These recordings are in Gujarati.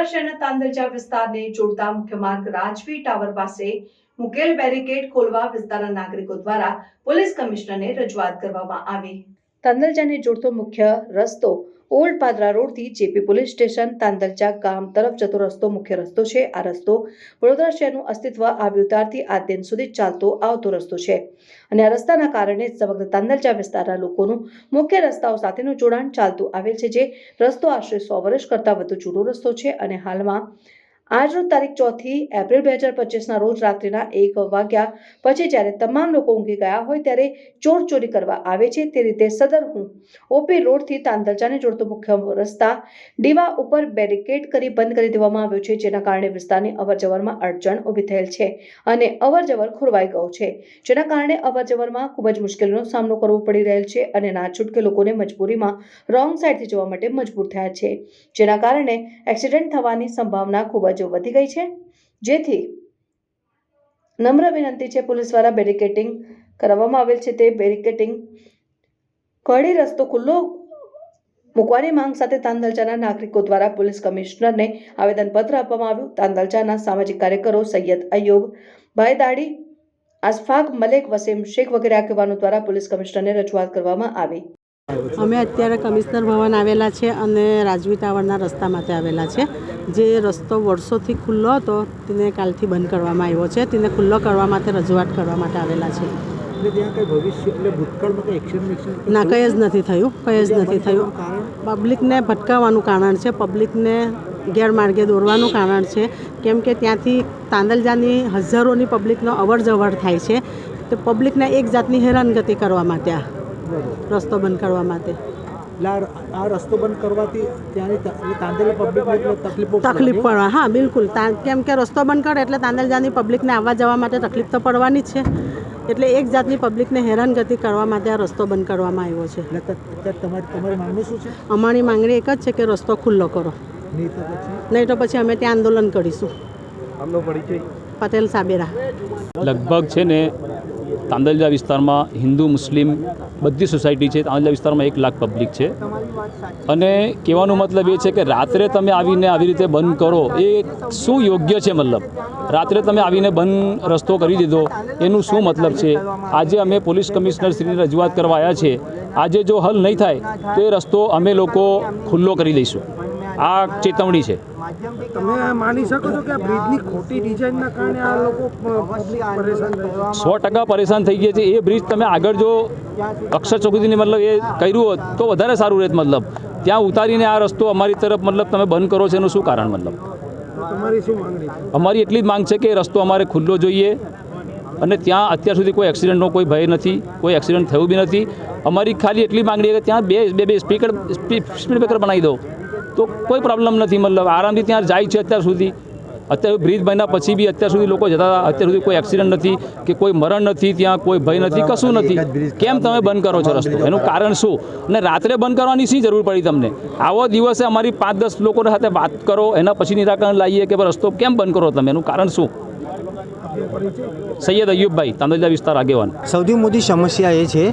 વડોદરા શહેરના તાંદલજા વિસ્તારને જોડતા મુખ્ય માર્ગ રાજવી ટાવર પાસે મુકેલ બેરિકેડ ખોલવા વિસ્તારના નાગરિકો દ્વારા પોલીસ કમિશનરને રજૂઆત કરવામાં આવી. તાંદલજાને જોડતો મુખ્ય રસ્તો ઓલ્ડ પાદરા રોડથી જેપી પોલીસ સ્ટેશન તાંદલચા ગામ તરફ જતો રસ્તો મુખ્ય રસ્તો છે. આ રસ્તો વડોદરા શહેરનું અસ્તિત્વ આવ્યું ત્યારથી આ દિન સુધી ચાલતો આવતો રસ્તો છે અને આ રસ્તાના કારણે સમગ્ર તાંદલચા વિસ્તારના લોકોનું મુખ્ય રસ્તાઓ સાથેનું જોડાણ ચાલતું આવેલ છે જે રસ્તો આશરે સો વર્ષ કરતાં વધુ જૂનો રસ્તો છે અને હાલમાં આજરોજ તારીખ ચોથી એપ્રિલ બે હજાર પચીસના રોજ રાત્રિના એક વાગ્યા પછી જ્યારે તમામ લોકો ઊંઘી ગયા હોય ત્યારે ચોર ચોરી કરવા આવે છે તે રીતે સદર હું ઓપી રોડથી તાંદરજાને જોડતો મુખ્ય રસ્તા દીવા ઉપર બેરિકેડ કરી બંધ કરી દેવામાં આવ્યો છે, જેના કારણે વિસ્તારની અવરજવરમાં અડચણ ઊભી થયેલ છે અને અવરજવર ખોરવાઈ ગયો છે. જેના કારણે અવરજવરમાં ખૂબ જ મુશ્કેલીનો સામનો કરવો પડી રહેલ છે અને ના છૂટકે લોકોને મજબૂરીમાં રોંગ સાઈડથી જવા માટે મજબૂર થયા છે, જેના કારણે એક્સિડન્ટ થવાની સંભાવના ખૂબ જ વધી ગઈ છે. જેથી નમ્ર વિનંતી છે પોલીસ દ્વારા બેરિકેટિંગ કરવામાં આવેલ છે. તે બેરિકેટિંગ કડી રસ્તો ખુલ્લો મૂકવાની માંગ સાથે તાંદલચાના નાગરિકો દ્વારા પોલીસ કમિશનરને આવેદનપત્ર આપવામાં આવ્યું. તાંદલચાના સામાજિક કાર્યકરો સૈયદ અયુબ ભાઈ દાડી આસફાક મલેક, વસીમ શેખ વગેરે આગેવાનો દ્વારા પોલીસ કમિશનરને રજૂઆત કરવામાં આવી. અમે અત્યારે કમિશનર ભવન આવેલા છે અને રાજવી ટાવરના રસ્તા માટે આવેલા છે. જે રસ્તો વર્ષોથી ખુલ્લો હતો તેને કાલથી બંધ કરવામાં આવ્યો છે. તેને ખુલ્લો કરવા માટે રજૂઆત કરવા માટે આવેલા છે. ના કંઈ જ નથી થયું કંઈ જ નથી થયું. પબ્લિકને ભટકાવવાનું કારણ છે પબ્લિકને ગેરમાર્ગે દોરવાનું કારણ છે. કેમ કે ત્યાંથી તાંદલજાની હજારોની પબ્લિકનો અવર જવર થાય છે. તો પબ્લિકને એક જાતની હેરાનગતિ કરવા માટે રસ્તો બંધ કરવા માટે. આ આ રસ્તો બંધ કરવાથી ત્યાંની તાંદેલી પબ્લિકને એટલે તકલીફ પડવા હા બિલકુલ. કેમ કે રસ્તો બંધ કરે એટલે તાંદેલજાની પબ્લિકને આવવા જવા માટે તકલીફ તો પડવાની જ છે. એટલે એક જાતની પબ્લિકને હેરાનગતિ કરવા માટે આ રસ્તો બંધ કરવામાં આવ્યો છે. તમારી માંગણી શું અમારી માંગણી એક જ છે કે રસ્તો ખુલ્લો કરો. નહીં તો પછી? નહીં તો પછી અમે ત્યાં આંદોલન કરીશું. આમનો પરિચય? પટેલ સાબેરા. લગભગ છે ને તાંદલજા વિસ્તારમાં હિન્દુ, મુસ્લિમ બધી સોસાયટી છે. તાંદલજા વિસ્તારમાં એક લાખ પબ્લિક છે. અને કહેવાનો મતલબ એ છે કે રાત્રે તમે આવીને આવી રીતે બંધ કરો, એ શું યોગ્ય છે મતલબ? રાત્રે તમે આવીને બંધ રસ્તો કરી દીધો, એનું શું મતલબ છે? આજે અમે પોલીસ કમિશનરશ્રીને રજૂઆત કરવા આવ્યા છે. આજે જો હલ નહીં થાય, તો એ રસ્તો અમે લોકો ખુલ્લો કરી દઈશું. આ ચેતવણી છે. તમે માની શકો છો કે આ બ્રિજની ખોટી ડિઝાઇનના કારણે આ લોકો પરેશાન સો ટકા પરેશાન થઈ ગયા છે. એ બ્રિજ તમે આગળ જો અક્ષર ચોકડીની મતલબ એ કર્યું હોત તો વધારે સારું રહેત મતલબ. ત્યાં ઉતારીને આ રસ્તો અમારી તરફ મતલબ તમે બંધ કરો છો એનું શું કારણ મતલબ? અમારી એટલી જ માંગ છે કે એ રસ્તો અમારે ખુલ્લો જોઈએ અને ત્યાં અત્યાર સુધી કોઈ એક્સિડન્ટનો કોઈ ભય નથી કોઈ એક્સિડન્ટ થયું બી નથી. અમારી ખાલી એટલી માંગણી છે કે ત્યાં બે બે બે સ્પીકર સ્પીડ બ્રેકર બનાવી દો. તો કોઈ પ્રોબ્લેમ નથી. મતલબ આરામથી ત્યાં જાય છે અત્યાર સુધી. અત્યારે બ્રિજ બન્યા પછી બી અત્યાર સુધી લોકો જતા હતા. અત્યાર સુધી કોઈ એક્સિડન્ટ નથી કે કોઈ મરણ નથી ત્યાં કોઈ ભય નથી કશું નથી. કેમ તમે બંધ કરો છો રસ્તો? એનું કારણ શું? અને રાત્રે બંધ કરવાની શી જરૂર પડી તમને? આવો દિવસે અમારી પાંચ દસ લોકો સાથે વાત કરો એના પછી નિરાકરણ લાવીએ કે રસ્તો કેમ બંધ કરો તમે? એનું કારણ શું? સૈયદ અયુબભાઈ તાંદલજા વિસ્તાર આગેવાન. સૌથી મોટી સમસ્યા એ છે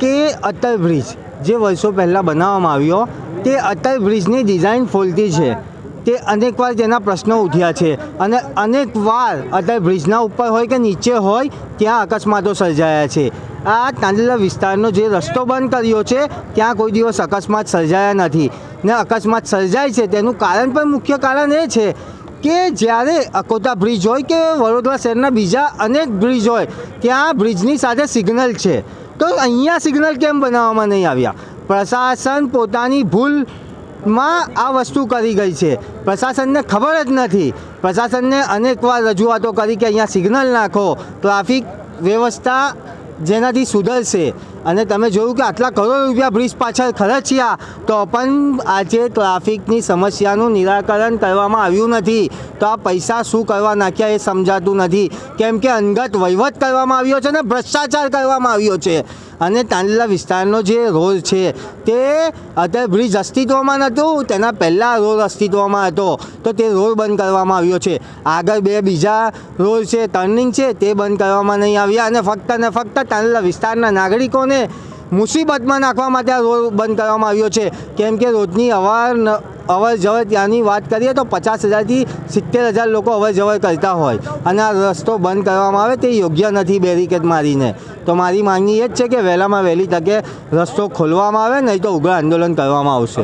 કે અટલ બ્રિજ જે વર્ષો પહેલાં બનાવવામાં આવ્યો તે અટલ બ્રિજની ડિઝાઇન ફોલતી છે. તે અનેકવાર તેના પ્રશ્નો ઉઠ્યા છે અને અનેકવાર અટલ બ્રિજના ઉપર હોય કે નીચે હોય, ત્યાં અકસ્માતો સર્જાયા છે. આ તાંડેલા વિસ્તારનો જે રસ્તો બંધ કર્યો છે, ત્યાં કોઈ દિવસ અકસ્માત સર્જાયા નથી. ને અકસ્માત સર્જાય છે તેનું કારણ પણ મુખ્ય કારણ એ છે કે જ્યારે અકોટા બ્રિજ હોય કે વડોદરા શહેરના બીજા અનેક બ્રિજ હોય, ત્યાં બ્રિજની સાથે સિગ્નલ છે. તો અહીંયા સિગ્નલ કેમ બનાવવામાં નહીં આવ્યા? પ્રશાસન પોતાની ભૂલમાં આ વસ્તુ કરી ગઈ છે. પ્રશાસનને ખબર જ નથી. પ્રશાસનને અનેકવાર રજૂઆતો કરી કે અહીંયા સિગ્નલ નાખો. ટ્રાફિક વ્યવસ્થા જેનાથી સુધરશે. અને તમે જોયું કે આટલા કરોડ રૂપિયા બ્રિજ પાછળ ખર્ચ્યા તો પણ આજે ટ્રાફિકની સમસ્યાનું નિરાકરણ કરવામાં આવ્યું નથી. તો આ પૈસા શું કરવા નાખ્યા એ સમજાતું નથી. કેમ કે અંગત વહીવટ કરવામાં આવ્યો છે ને ભ્રષ્ટાચાર કરવામાં આવ્યો છે. અને તાંડલા વિસ્તારનો જે રોડ છે, તે અત્યારે બ્રિજ અસ્તિત્વમાં નહોતું, તેના પહેલાં રોડ અસ્તિત્વમાં હતો. તો તે રોડ બંધ કરવામાં આવ્યો છે. આગળ બે બીજા રોડ છે, ટર્નિંગ છે, તે બંધ કરવામાં નહીં આવ્યા અને ફક્ત ને ફક્ત તાંડલા વિસ્તારના નાગરિકોને મુસીબતમાં નાખવા માટે આ રોડ બંધ કરવામાં આવ્યો છે. કેમ કે રોજની અવાર અવર જવર ત્યાંની વાત કરીએ તો પચાસ હજારથી સિત્તેર હજાર લોકો અવર જવર કરતા હોય અને આ રસ્તો બંધ કરવામાં આવે તે યોગ્ય નથી બેરિકેડ મારીને. તો મારી માંગણી એ જ છે કે વહેલામાં વહેલી તકે રસ્તો ખોલવામાં આવે નહીં તો ઉગ્ર આંદોલન કરવામાં આવશે.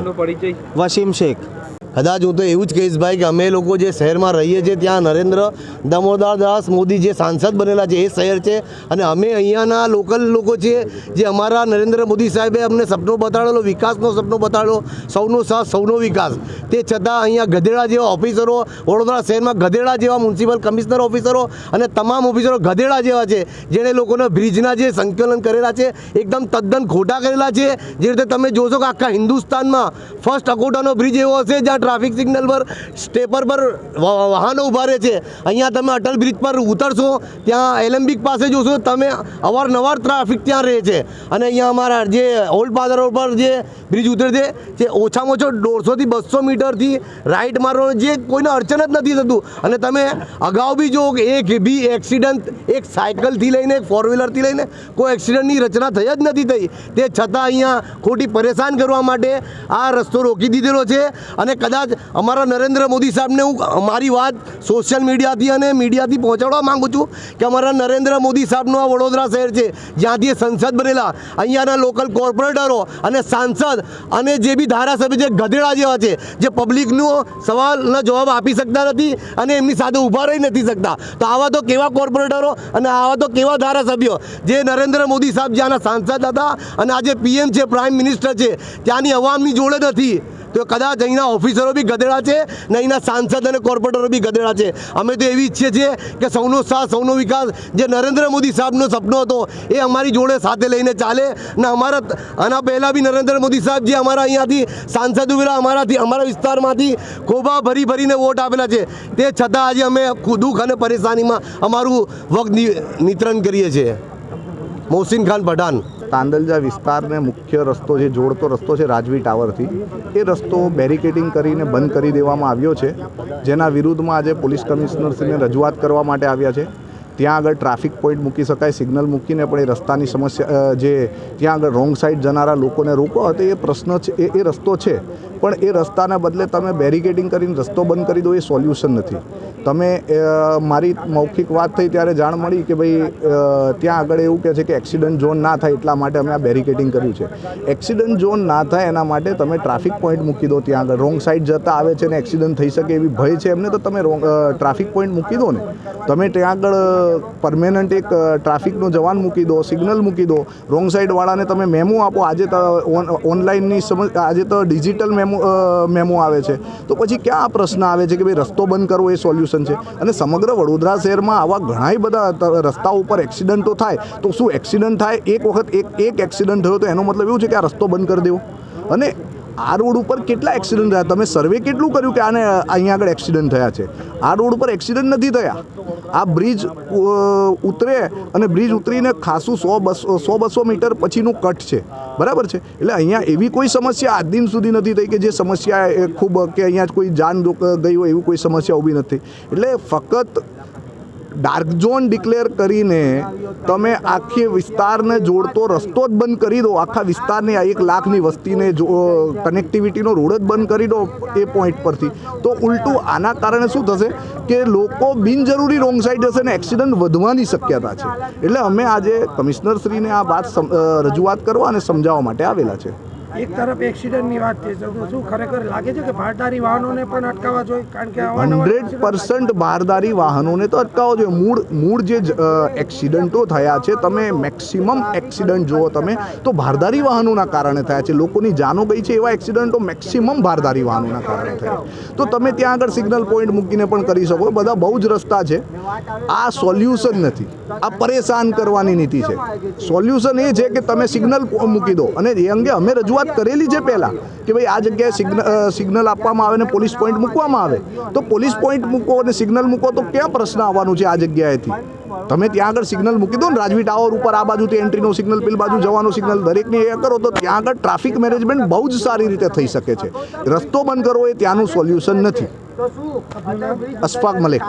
વસીમ શેખ. કદાચ હું તો એવું જ કહીશ ભાઈ કે અમે લોકો જે શહેરમાં રહીએ છીએ, ત્યાં નરેન્દ્ર દામોદર દાસ મોદી જે સાંસદ બનેલા છે, એ શહેર છે. અને અમે અહીંયાના લોકલ લોકો છીએ જે અમારા નરેન્દ્ર મોદી સાહેબે અમને સપનો બતાડેલો વિકાસનો સપનો બતાડ્યો સૌનો સાથ, સૌનો વિકાસ. તે છતાં અહીંયા ગધેડા જેવા ઓફિસરો, વડોદરા શહેરમાં ગધેડા જેવા મ્યુનિસિપલ કમિશનર ઓફિસરો અને તમામ ઓફિસરો ગધેડા જેવા છે, જેણે લોકોને બ્રિજના જે સંકલન કરેલા છે, એકદમ તદ્દન ખોટા કરેલા છે. જે રીતે તમે જોશો કે આખા હિન્દુસ્તાનમાં ફર્સ્ટ અકોટાનો બ્રિજ એવો હશે જ્યાં ટ્રાફિક સિગ્નલ પર, સ્ટેપર પર વાહનો ઊભા રહે છે. અહીંયા તમે અટલ બ્રિજ પર ઉતરશો, ત્યાં એલેમ્બિક પાસે જોશો, તમે અવારનવાર ટ્રાફિક ત્યાં રહે છે. અને અહીંયા અમારા જે ઓલ્ડ પાદર રોડ પર જે બ્રિજ ઉતરે છે જે ઓછામાં ઓછો દોઢસોથી બસો મીટરથી રાઈટ મારવાનો જે કોઈને અડચણ જ નથી થતું. અને તમે અગાઉ બી જો એક બી એક્સિડન્ટ, એક સાયકલથી લઈને ફોર વ્હીલરથી લઈને કોઈ એક્સિડન્ટની રચના થઈ જ નથી થઈ. તે છતાં અહીંયા ખોટી પરેશાન કરવા માટે આ રસ્તો રોકી દીધેલો છે. અને કદાચ અમારા નરેન્દ્ર મોદી સાહેબને હું મારી વાત સોશિયલ મીડિયાથી અને મીડિયાથી પહોંચાડવા માગું છું કે અમારા નરેન્દ્ર મોદી સાહેબનું આ વડોદરા શહેર છે, જ્યાંથી સંસદ બનેલા, અહીંયાના લોકલ કોર્પોરેટરો અને સાંસદ અને જે બી ધારાસભ્ય જે ગધેડા જેવા છે, જે પબ્લિકનો સવાલના જવાબ આપી શકતા નથી અને એમની સાથે ઊભા રહી નથી શકતા. તો આવા તો કેવા કોર્પોરેટરો અને આવા તો કેવા ધારાસભ્યો જે નરેન્દ્ર મોદી સાહેબ જ્યાંના સાંસદ હતા અને આજે પીએમ છે પ્રાઇમ મિનિસ્ટર છે, ત્યાંની અવામની જોડે નથી. તો કદાચ અહીંના ઓફિસરો બી ગધેડા છે ને અહીંના સાંસદ અને કોર્પોરેટરો બી ગધેડા છે. અમે તો એવી ઈચ્છીએ છીએ કે સૌનો સાથ, સૌનો વિકાસ, જે નરેન્દ્ર મોદી સાહેબનો સપનો હતો, એ અમારી જોડે સાથે લઈને ચાલે ને અમારા આના પહેલાં બી નરેન્દ્ર મોદી સાહેબ જે અમારા અહીંયાથી સાંસદ ઉભેલા, અમારાથી, અમારા વિસ્તારમાંથી ખોબા ભરી ભરીને વોટ આપેલા છે. તે છતાં આજે અમે દુઃખ અને પરેશાનીમાં અમારું વખત નિતરણ કરીએ છીએ. મોહસિન ખાન પઠાણ. તાંદલજા વિસ્તારને મુખ્ય રસ્તો જે જોડતો રસ્તો છે રાજવી ટાવરથી, એ રસ્તો બેરિકેડિંગ કરીને બંધ કરી દેવામાં આવ્યો છે. જેના વિરુદ્ધમાં આજે પોલીસ કમિશનરશ્રીને રજૂઆત કરવા માટે આવ્યા છે. ત્યાં આગળ ટ્રાફિક પોઈન્ટ મૂકી શકાય, સિગ્નલ મૂકીને પણ એ રસ્તાની સમસ્યા જે ત્યાં આગળ રોંગ સાઈડ જનારા લોકોને રોકો હતો એ પ્રશ્ન છે, એ એ રસ્તો છે. પણ એ રસ્તાના બદલે તમે બેરિકેડિંગ કરીને રસ્તો બંધ કરી દો એ સોલ્યુશન નથી. તમે મારી મૌખિક વાત થઈ ત્યારે જાણ મળી કે ભાઈ ત્યાં આગળ એવું કહે છે કે એક્સિડન્ટ ઝોન ના થાય એટલા માટે અમે આ બેરિકેડિંગ કર્યું છે. એક્સિડન્ટ ઝોન ના થાય એના માટે તમે ટ્રાફિક પોઈન્ટ મૂકી દો ત્યાં આગળ. રોંગ સાઈડ જતા આવે છે ને એક્સિડન્ટ થઈ શકે એવી ભય છે એમને તો તમે રોંગ ટ્રાફિક પોઈન્ટ મૂકી દો ને. તમે ત્યાં આગળ પરમેનન્ટ એક ટ્રાફિકનો જવાન મૂકી દો સિગ્નલ મૂકી દો. રોંગ સાઈડવાળાને તમે મેમો આપો. આજે તો ઓનલાઈનની સમજ, આજે તો ડિજિટલ મેમો મેમો આવે છે. તો પછી ક્યાં આ પ્રશ્ન આવે છે કે ભાઈ રસ્તો બંધ કરવો એ સોલ્યુશન છે? અને સમગ્ર વડોદરા શહેરમાં આવા ઘણાય બધા રસ્તા ઉપર એક્સિડન્ટો થાય. તો શું એક્સિડન્ટ થાય? એક વખત એક એક એક્સિડન્ટ થયો તો એનો મતલબ એવું છે કે આ રસ્તો બંધ કરી દેવો? અને આ રોડ ઉપર કેટલા એક્સિડન્ટ થયા? તમે સર્વે કેટલું કર્યું કે આને, અહીંયા આગળ એક્સિડન્ટ થયા છે? આ રોડ ઉપર એક્સિડન્ટ નથી થયા. આ બ્રિજ ઉતરે અને બ્રિજ ઉતરીને ખાસું સો બસો સો બસો મીટર પછીનું કટ છે. બરાબર છે? એટલે અહીંયા એવી કોઈ સમસ્યા આજ દિન સુધી નથી થઈ કે જે સમસ્યા ખૂબ, કે અહીંયા કોઈ જાન ગઈ હોય એવી કોઈ સમસ્યા ઊભી નથી એટલે ફક્ત ડાર્ક ઝોન ડિક્લેર કરીને તમે આખી વિસ્તારને જોડતો રસ્તો જ બંધ કરી દો. આખા વિસ્તારની આ એક લાખની વસ્તીને જો કનેક્ટિવિટીનો રોડ જ બંધ કરી દો એ પોઈન્ટ પરથી. તો ઉલટું આના કારણે શું થશે કે લોકો બિનજરૂરી રોંગ સાઈડ જશે ને એક્સિડન્ટ વધવાની શક્યતા છે. એટલે અમે આજે કમિશનરશ્રીને આ વાત રજૂઆત કરવા અને સમજાવવા માટે આવેલા છે. એક તરફ એક્સિડન્ટની વાત છે. તો શું ખરેખર લાગે છે કે ભારદારી વાહનોને પણ અટકાવવા જોઈએ? કારણ કે હંડ્રેડ પર્સન્ટ બહારદારી વાહનોને તો અટકાવો જોઈએ. મૂળ મૂળ જે એક્સિડન્ટો થયા છે, તમે મેક્સિમમ એક્સિડન્ટ જુઓ તમે, તો ભારદારી વાહનોના કારણે થયા છે. લોકોની જાનો ગઈ છે એવા એક્સિડન્ટો મેક્સિમમ ભારદારી વાહનોના કારણે થયા તો તમે ત્યાં આગળ સિગ્નલ પોઈન્ટ મૂકીને પણ કરી શકો. બધા બહુ જ રસ્તા છે. આ સોલ્યુશન નથી. આ પરેશાન કરવાની નીતિ છે. સોલ્યુશન એ છે કે તમે સિગ્નલ મૂકી દો. અને એ અંગે અમે રજૂઆત કરેલી છે પહેલાં, કે ભાઈ આ જગ્યાએ સિગ્નલ સિગ્નલ આપવામાં આવે ને પોલીસ પોઈન્ટ મૂકવામાં આવે. તો પોલીસ પોઈન્ટ મૂકો અને સિગ્નલ મૂકો તો ક્યાં પ્રશ્ન આવવાનું છે આ જગ્યાએથી? તમે ત્યાં આગળ સિગ્નલ મૂકી દો ને, રાજવી ટાવર ઉપર આ બાજુથી એન્ટ્રીનો સિગ્નલ, પેલી બાજુ જવાનો સિગ્નલ, દરેકને એ કરો તો ત્યાં આગળ ટ્રાફિક મેનેજમેન્ટ બહુ જ સારી રીતે થઈ શકે છે. રસ્તો બંધ કરવો એ ત્યાંનું સોલ્યુશન નથી. અશફાક મલેક.